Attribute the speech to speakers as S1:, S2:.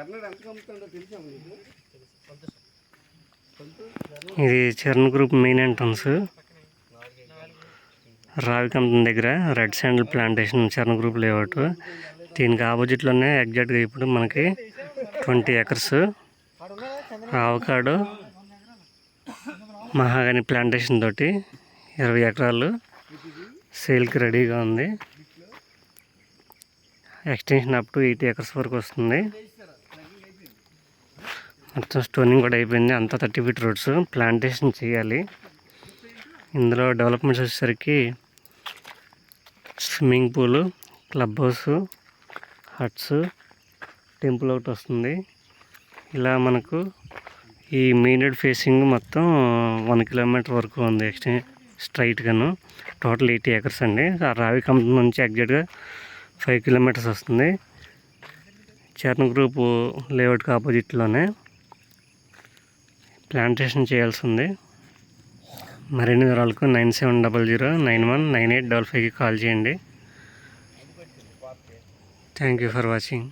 S1: ఎంత తెలుసా మీకు?
S2: ఇది Charan group main entrance. Ravi దగ్గర red sandal plantation Charan group layout. దీనికి ఆపోజిట్లోనే ఎగ్జాక్ట్గా ఇప్పుడు మనకి twenty acres. Avocado mahogany plantation తోటి ఇరవై ఎకరాలు సేల్కి రెడీగా ఉంది. Extension up to eighty acres వరకు వస్తుంది. మొత్తం స్టోనింగ్ కూడా అయిపోయింది. అంతా థర్టీ ఫీట్ రోడ్స్ ప్లాంటేషన్ చేయాలి. ఇందులో డెవలప్మెంట్స్ వచ్చేసరికి swimming pool club house huts temple ఒకటి వస్తుంది. ఇలా మనకు ఈ మెయిన్ రోడ్ ఫేసింగ్ మొత్తం వన్ కిలోమీటర్ వరకు ఉంది ఎక్స్టెన్ స్ట్రైట్గాను. టోటల్ ఎయిటీ ఎకర్స్ అండి. ఆ రావి కంపెనీ నుంచి ఎగ్జాక్ట్గా ఫైవ్ కిలోమీటర్స్ వస్తుంది. చర్ణ గ్రూపు లేఅవుట్కి ఆపోజిట్లోనే ప్లాంటేషన్ చేయాల్సి ఉంది మరిన్ని వివరాలకు nine seven double zero nine one nine eight double ఫైవ్కి కాల్ చేయండి. Thank you for watching.